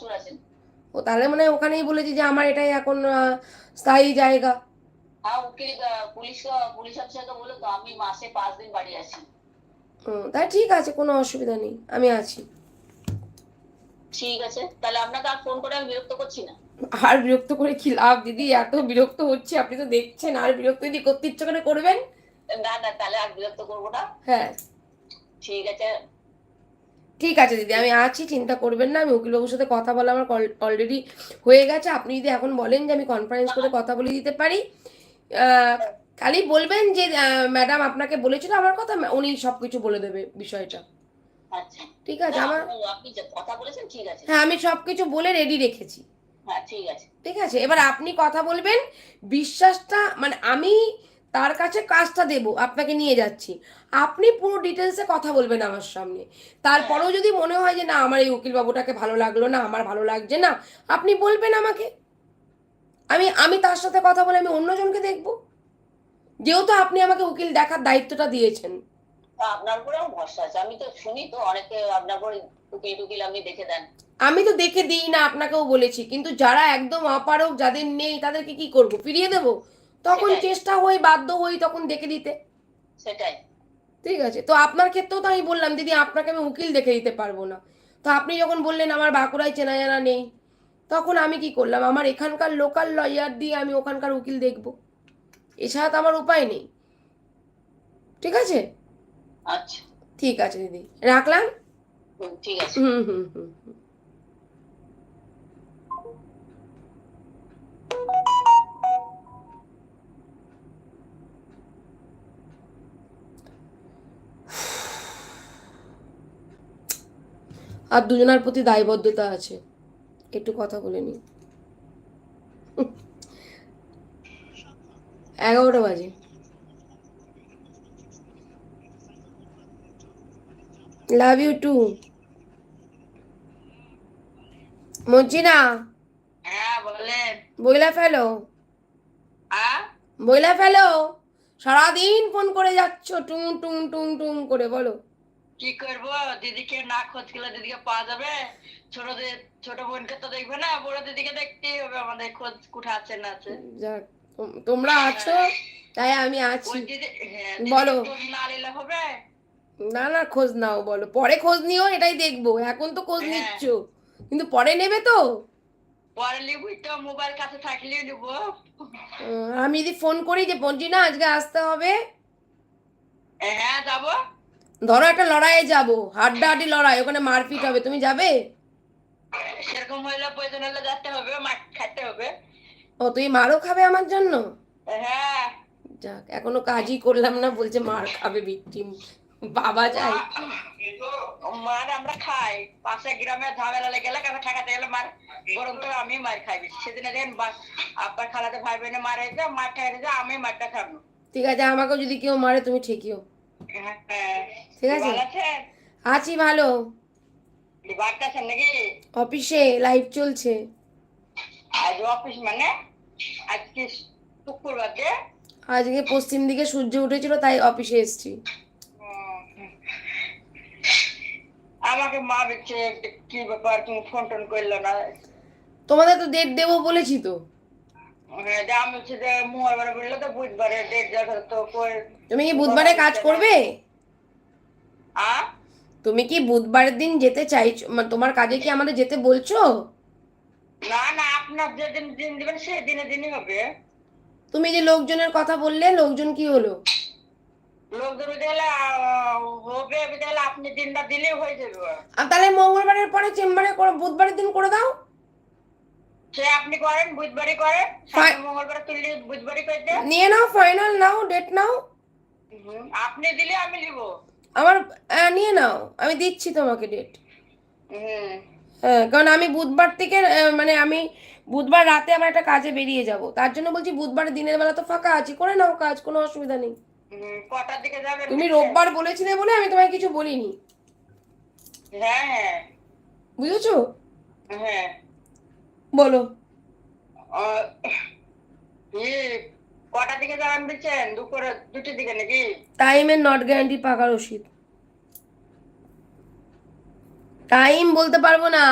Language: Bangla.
ভাসুর আছেন ও তাহলে মানে ওখানেই বলেছি যে আমার এটাই এখন স্থায়ী জায়গা। হ্যাঁ আহ, পুলিশ পুলিশ অফিসারকে বলে তো আমি মাসে পাঁচ দিন বাড়ি হুম তাই ঠিক আছে কোনো অসুবিধা নেই আমি আছি। ঠিক আছে তাহলে আপনাকে আর ফোন করে আমি বিরক্ত করছি না? আর বিরক্ত করে কি লাভ দিদি? এত বিরক্ত হচ্ছে আপনি তো দেখছেন আর বিরক্ত যদি করতে ইচ্ছে করে করবেন? না না তাহলে আর বিরক্ত করব না। হ্যাঁ। ঠিক আছে ঠিক আছে দিদি আমি আছি চিন্তা করবেন না আমি উকিলবাবুর সাথে কথা বলা আমার অলরেডি হয়ে গেছে। আপনি যদি এখন বলেন যে আমি কনফারেন্স করে কথা বলে দিতে পারি খালি বলবেন যে ম্যাডাম আপনাকে বলেছিল আমার কথা উনি সব কিছু বলে দেবে বিষয়টা। আচ্ছা। ঠিক আছে আমার আপনি- আপনি যে কথা বলেছেন ঠিক আছে। হ্যাঁ আমি সব কিছু বলে রেডি রেখেছি। হ্যাঁ ঠিক আছে। ঠিক আছে এবার আপনি কথা বলবেন বিশ্বাসটা মানে আমি তার কাছে কাজটা দেব আপনাকে নিয়ে যাচ্ছি। আপনি পুরো ডিটেলসে কথা বলবেন আমার সামনে। তারপরেও যদি মনে হয় যে না আমার এই উকিল বাবুটাকে ভালো লাগল না আমার ভালো লাগছে না আপনি বলবেন আমাকে। আমি আমি তার সাথে কথা বলে আমি অন্যজনকে দেখব। যেহেতু আপনি আমাকে উকিল দেখার দায়িত্বটা দিয়েছেন। আপনার উপরে আমার ভরসা আছে। আমি তো শুনি তো অনেকে আপনার উপরে উকিল টুকিল আপনি দেখে দেন। আমি তো দেখে দিই না আপনাকেও বলেছি। কিন্তু যারা একদম অপারক যাদের নেই তাদেরকে কি করব? ফিরিয়ে দেব? তখন চেষ্টা হই বাধ্য হই তখন দেখে দিতে। সেটাই। ঠিক আছে? তো আপনার ক্ষেত্রেও তো আমি বললাম দিদি আপনাকে আমি উকিল দেখে দিতে পারব না। তো আপনি যখন বললেন আমার বাঁকুড়ায় চেনা জানা নেই তখন আমি কি করলাম? আমার এখানকার লোকাল লয়ার দিয়ে আমি ওখানকার উকিল দেখব। এছাড়া তো আমার উপায় নেই। ঠিক আছে? আচ্ছা। ঠিক আছে দিদি। রাখলাম? হুম, ঠিক আছে। হুম হুম হুম। আর দুজনার প্রতি দায়বদ্ধতা আছে। একটু কথা বলে নি। এগারোটা বাজে। লাভ ইউ টু হ্যাঁ বইলা ফেলো। আ বইলা ফেলো। সারাদিন ফোন করে যাচ্ছ টুং টুং টুং টুং করে বলো। কি করব? দিদিকে না খোঁজ গেলে দিদিকে পাওয়া যাবে। ছোটদের ছোট বোনকে তো দেখবে না বড় দিদিকে দেখতেই হবে আমাদের খোঁজ কুঠা আছে না আছে। যাক তোমরা আছো তাই আমি আছি। হ্যাঁ, বলো। না নিলে হবে? না না খোঁজ নাও বলো। পরে খোঁজ নিও এটাই দেখব। এখন তো খোঁজ হ্যাঁ। নিচ্ছ। কিন্তু পরে নেবে তো? পরে লিবই তো মোবাইল কাছে থাকলে নিব। আমি যদি ফোন করি যে মর্জিনা আজকে আসতে হবে। হ্যাঁ যাব। ধরো একটা লড়াইয়ে যাব হাড্ডাহাড্ডি লড়াই ওখানে মারপিট হবে তুমি যাবে? সেরকম হইলে প্রয়োজন হলে যেতে হবে মাঠ খাইতে হবে। ও তুই মারও খাবে আমার জন্য? হ্যাঁ। যাক এখনও কাজই করলাম না বলছে মার খাবে ভিকটিম বাবা যাই মার আমরা খাই পাশে গ্রামে ঝামেলা লেগে গেলে কাছে ঠেকাতে গেলে মার বরং তো আমি মার খাই সেদিন দেখেন আব্বার খালাতে ভাই বোনে মারে যে মার ঠেকাতে যে আমি মারটা খাব। ঠিক আছে আমাকেও যদি কেউ মারে তুমি ঠিকইও হ্যাঁ ঠিক আছে। আছি ভালো। অফিসে লাইভ চলছে। আজ অফিস মানে? আজকে শুক্রবার আজকে পশ্চিম দিকে সূর্য উঠেছিল তাই অফিসে এসেছি। আমাকে মা বলছে কি ব্যাপার তুমি ফোন টোন করল না? তোমাদের তো ডেট দেবো বলেছি তো। হ্যাঁ, আমি হচ্ছে যে মঙ্গলবারে বলল তো বুধবারে ডেট যাবে তো তুমি কি বুধবারে কাজ করবে? আ? তুমি কি বুধবারের দিন যেতে চাইছো? তোমার কাজে কি আমাদের যেতে বলছো? না না আপনার যেদিন দিন দিবেন সেই দিনে দিনই হবে। তুমি যে লোকজনের কথা বললে লোকজন কি হলো? লোকদের বিদ্যালয় হবে আপনি দিনটা দিলেই হয়ে যাবে। আর তাহলে মঙ্গলবারের পরে চেম্বারে করে বুধবারের দিন করে দাও। আপনি করেন বুধবারই করেন মঙ্গলবারে তুললে বুধবারই করে দেন। নিয়ে নাও ফাইনাল নাও ডেট নাও। আপনি দিলে আমি নিব আমার নিয়ে নাও আমি দিচ্ছি তোমাকে ডেট হ্যাঁ কারণ আমি বুধবার থেকে মানে আমি বুধবার রাতে আমার একটা কাজে বেরিয়ে যাব। তার জন্য বলছি বুধবার দিনের বেলা তো ফাঁকা আছি করে নাও কাজ কোনো অসুবিধা নেই। কটার দিকে যাবেন তুমি রোববার বলেছিলে বলে আমি তোমায় কিছু বলিনি। হ্যাঁ হ্যাঁ। বুঝেছ? হ্যাঁ। বলো। দিকে দুপুরে দুটোর দিকে নাকি? টাইমের নট গ্যারান্টি পাকা রসিদ টাইম বলতে পারব না।